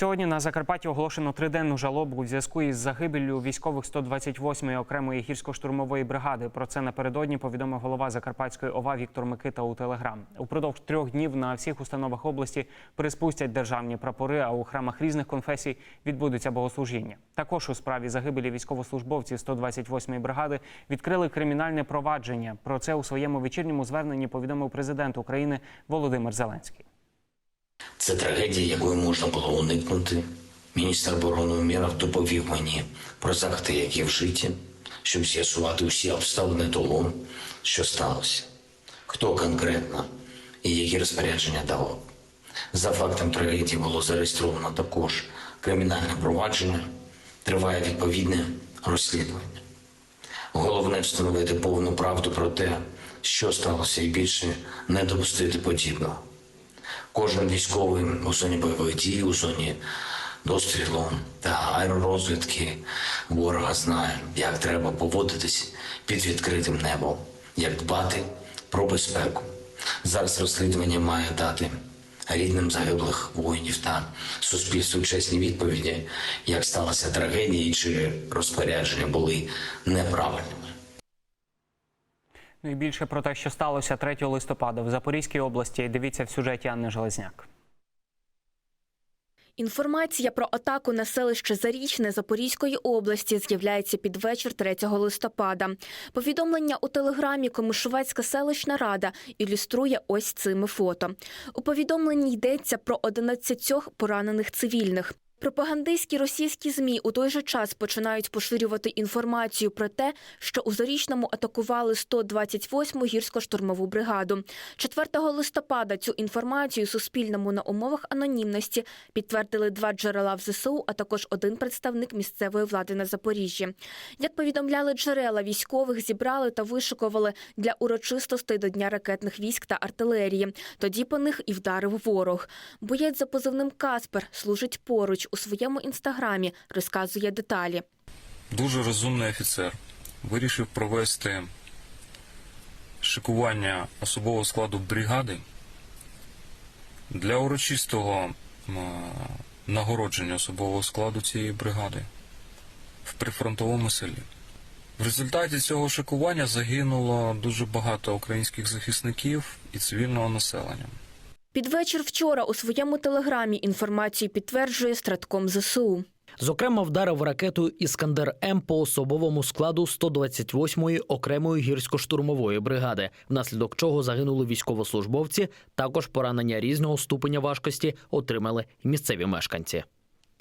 Сьогодні на Закарпатті оголошено триденну жалобу у зв'язку із загибеллю військових 128-ї окремої гірсько-штурмової бригади. Про це напередодні повідомив голова Закарпатської ОВА Віктор Микита у Телеграм. Упродовж трьох днів на всіх установах області приспустять державні прапори, а у храмах різних конфесій відбудуться богослужіння. Також у справі загибелі військовослужбовців 128-ї бригади відкрили кримінальне провадження. Про це у своєму вечірньому зверненні повідомив президент України Володимир Зеленський. Це трагедія, якої можна було уникнути. Міністр оборони Умєров доповів мені про заходи, які вжиті, щоб з'ясувати усі обставини того, що сталося, хто конкретно і які розпорядження давав. За фактом трагедії було зареєстровано також кримінальне провадження, триває відповідне розслідування. Головне встановити повну правду про те, що сталося, і більше не допустити подібного. Кожен військовий у зоні бойових дій, у зоні дострілу та аеророзвідки ворога знає, як треба поводитись під відкритим небом, як дбати про безпеку. Зараз розслідування має дати рідним загиблих воїнів та суспільству чесні відповіді, як сталася трагедія і чи розпорядження були неправильними. Ну і більше про те, що сталося 3 листопада в Запорізькій області. Дивіться в сюжеті Анни Железняк. Інформація про атаку на селище Зарічне Запорізької області з'являється під вечір 3 листопада. Повідомлення у телеграмі Комишувацька селищна рада ілюструє ось цими фото. У повідомленні йдеться про 11 поранених цивільних. Пропагандистські російські змі у той же час починають поширювати інформацію про те, що у Зарічному атакували 128-му гірсько-штурмову бригаду. 4 листопада цю інформацію Суспільному на умовах анонімності підтвердили два джерела в ЗСУ, а також один представник місцевої влади на Запоріжжі. Як повідомляли джерела, військових зібрали та вишикували для урочистостей до Дня ракетних військ та артилерії. Тоді по них і вдарив ворог. Боєць за позивним Каспер служить поруч у своєму інстаграмі, розказує деталі. Дуже розумний офіцер вирішив провести шикування особового складу бригади для урочистого нагородження особового складу цієї бригади в прифронтовому селі. В результаті цього шикування загинуло дуже багато українських захисників і цивільного населення. Під вечір вчора у своєму телеграмі інформацію підтверджує стратком ЗСУ. Зокрема, вдарив ракетою Іскандер М по особовому складу 128-ї окремої гірсько-штурмової бригади, внаслідок чого загинули військовослужбовці. Також поранення різного ступеня важкості отримали місцеві мешканці.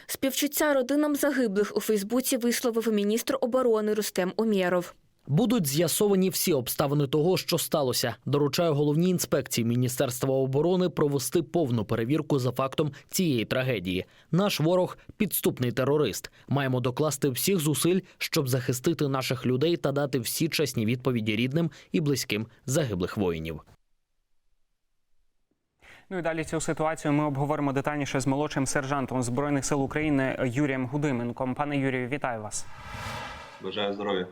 Співчуття родинам загиблих у Фейсбуці висловив міністр оборони Рустем Омєров. Будуть з'ясовані всі обставини того, що сталося. Доручаю головній інспекції Міністерства оборони провести повну перевірку за фактом цієї трагедії. Наш ворог підступний терорист. Маємо докласти всіх зусиль, щоб захистити наших людей та дати всі чесні відповіді рідним і близьким загиблих воїнів. Ну і далі цю ситуацію ми обговоримо детальніше з молодшим сержантом збройних сил України Юрієм Гудименком. Пане Юрію, вітаю вас. Бажаю здоров'я.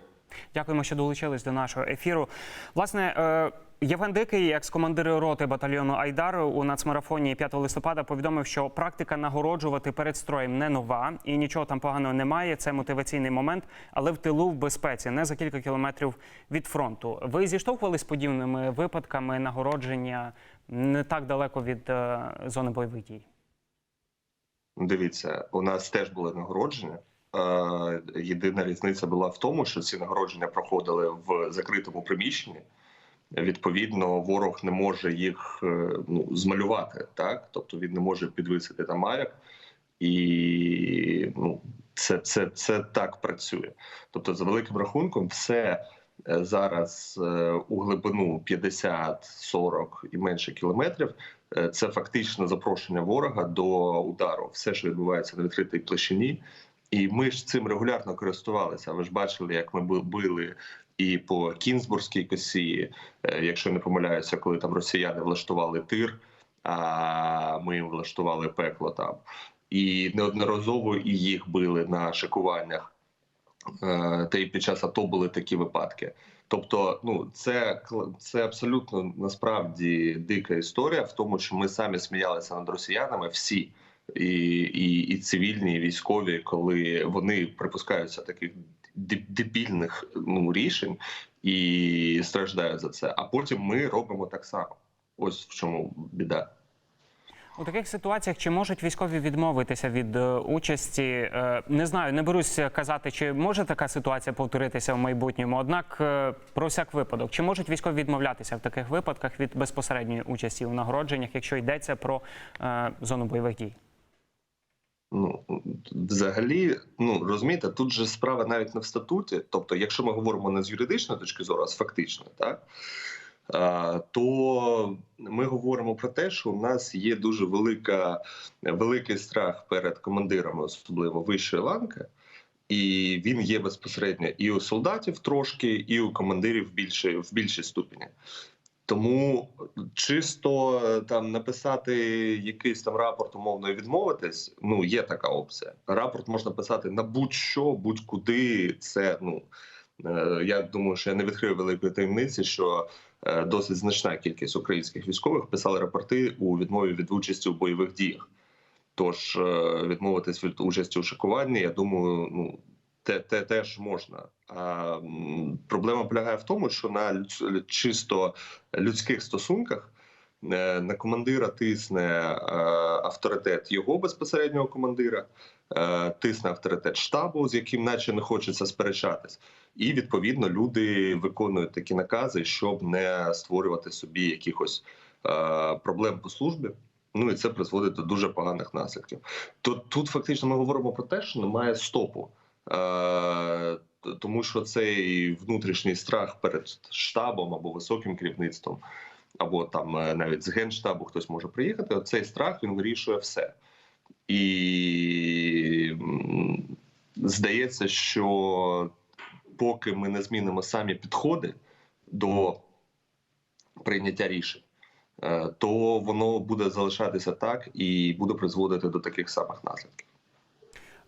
Дякуємо, що долучились до нашого ефіру. Власне, е, Євген Дикий, екс-командир роти батальйону Айдар у нацмарафоні 5 листопада, повідомив, що практика нагороджувати перед строєм не нова і нічого там поганого немає. Це мотиваційний момент, але в тилу в безпеці, не за кілька кілометрів від фронту. Ви зіштовхувались з подібними випадками нагородження не так далеко від е, зони бойових дій? Дивіться, у нас теж були нагородження. Е, Єдина різниця була в тому, що ці нагородження проходили в закритому приміщенні. Відповідно, ворог не може їх е, ну, змалювати, так тобто він не може підвисити там маяк, і ну, це, це, це так працює. Тобто, за великим рахунком, все е, зараз у глибину 50, 40 і менше кілометрів. Це фактично запрошення ворога до удару. Все, що відбувається на відкритій площині, і ми ж цим регулярно користувалися. Ви ж бачили, як ми били і по Кінзбурзькій косі, е, якщо не помиляюся, коли там росіяни влаштували тир, а ми їм влаштували пекло там. І неодноразово і їх били на шикуваннях. Е, Та й під час АТО були такі випадки. Тобто, ну це це абсолютно насправді дика історія в тому, що ми самі сміялися над росіянами всі і, і, і цивільні, і військові, коли вони припускаються таких дебільних ну, рішень і страждають за це. А потім ми робимо так само. Ось в чому біда. У таких ситуаціях чи можуть військові відмовитися від е, участі? Е, не знаю, не берусь казати, чи може така ситуація повторитися в майбутньому. Однак, е, про всяк випадок, чи можуть військові відмовлятися в таких випадках від безпосередньої участі у нагородженнях, якщо йдеться про зону бойових дій? Ну взагалі, ну розумієте, тут же справа навіть не в статуті. Тобто, якщо ми говоримо не з юридичної точки зору, а з фактичної, так то ми говоримо про те, що у нас є дуже велика, великий страх перед командирами, особливо вищої ланки. І він є безпосередньо і у солдатів трошки, і у командирів більше в більшій ступені. Тому чисто е, там написати якийсь там рапорт, умовно і відмовитись. Ну є така опція. Рапорт можна писати на будь-що, будь-куди. Це ну е, я думаю, що я не відкрию великої таємниці, що е, досить значна кількість українських військових писали рапорти у відмові від участі у бойових діях. Тож відмовитись від участі у шикуванні, я думаю, ну те, те теж можна. А проблема полягає в тому, що на чисто людських стосунках е, на командира тисне е, авторитет його безпосереднього командира, е, тисне авторитет штабу, з яким наче не хочеться сперечатись. І відповідно люди виконують такі накази, щоб не створювати собі якихось проблем по службі. Ну і це призводить до дуже поганих наслідків. То тут фактично ми говоримо про те, що немає стопу. Е, тому що цей внутрішній страх перед штабом або високим керівництвом, або там е, навіть з генштабу хтось може приїхати. Цей страх він вирішує все. І здається, що поки ми не змінимо самі підходи до прийняття рішень, е, то воно буде залишатися так і буде призводити до таких самих наслідків.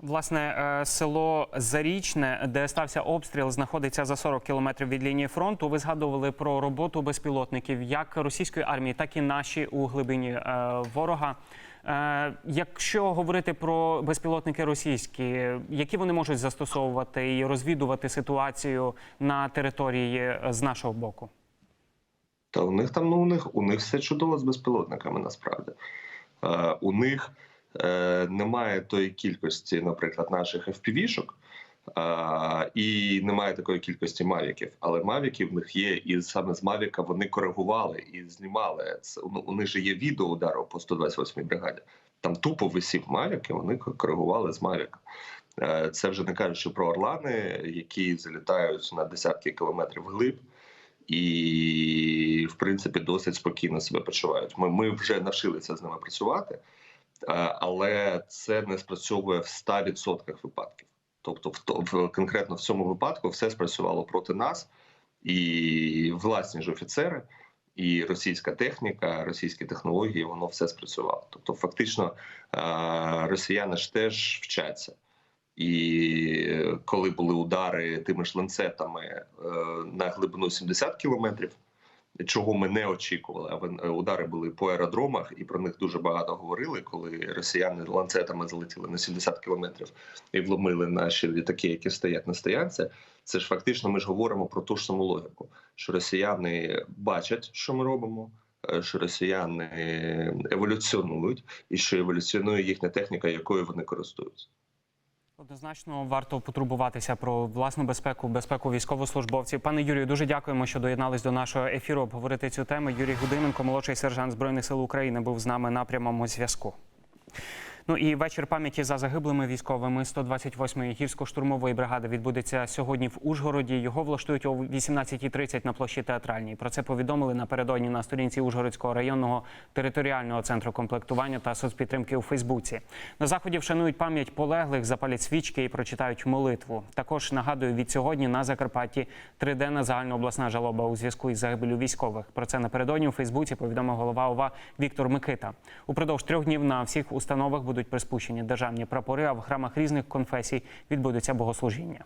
Власне, е, село Зарічне, де стався обстріл, знаходиться за 40 кілометрів від лінії фронту. Ви згадували про роботу безпілотників як російської армії, так і наші у глибині е, ворога. Е, Якщо говорити про безпілотники російські, які вони можуть застосовувати і розвідувати ситуацію на території з нашого боку? Та у них там ну у них у них все чудово з безпілотниками. Насправді у них немає тої кількості, наприклад, наших FPV-шок, е, і немає такої кількості мавіків. Але мавіки в них є, і саме з мавіка вони коригували і знімали. Ну, у них же є відео удару по 128-й бригаді. Там тупо висів мавік, і вони коригували з мавіка. Е, Це вже не кажучи про орлани, які залітають на десятки кілометрів вглиб і в принципі досить спокійно себе почувають. Ми, ми вже навчилися з ними працювати, е, але це не спрацьовує в 100% випадків. Тобто, в, в конкретно в цьому випадку все спрацювало проти нас, і власні ж офіцери, і російська техніка, російські технології, воно все спрацювало. Тобто, фактично, е, росіяни ж теж вчаться. І коли були удари тими ж ланцетами е, на глибину 70 кілометрів, чого ми не очікували, а е, удари були по аеродромах, і про них дуже багато говорили, коли росіяни ланцетами залетіли на 70 кілометрів і вломили наші літаки, які стоять на стоянці. Це ж фактично ми ж говоримо про ту ж саму логіку, що росіяни бачать, що ми робимо. е, Що росіяни еволюціонують, і що еволюціонує їхня техніка, якою вони користуються. Однозначно варто потурбуватися про власну безпеку, безпеку військовослужбовців. Пане Юрію, дуже дякуємо, що доєднались до нашого ефіру обговорити цю тему. Юрій Гудименко, молодший сержант збройних сил України, був з нами на прямому зв'язку. Ну і вечір пам'яті за загиблими військовими 128-ї гірсько-штурмової бригади відбудеться сьогодні в Ужгороді. Його влаштують о 18.30 на площі театральній. Про це повідомили напередодні на сторінці Ужгородського районного територіального центру комплектування та соцпідтримки у Фейсбуці. На заході вшанують пам'ять полеглих, запалять свічки і прочитають молитву. Також нагадую, від сьогодні на Закарпатті триденна загальнообласна жалоба у зв'язку із загибелю військових. Про це напередодні у Фейсбуці повідомив голова ОВА Віктор Микита. Упродовж трьох днів на всіх установах будуть приспущені державні прапори, а в храмах різних конфесій відбудеться богослужіння.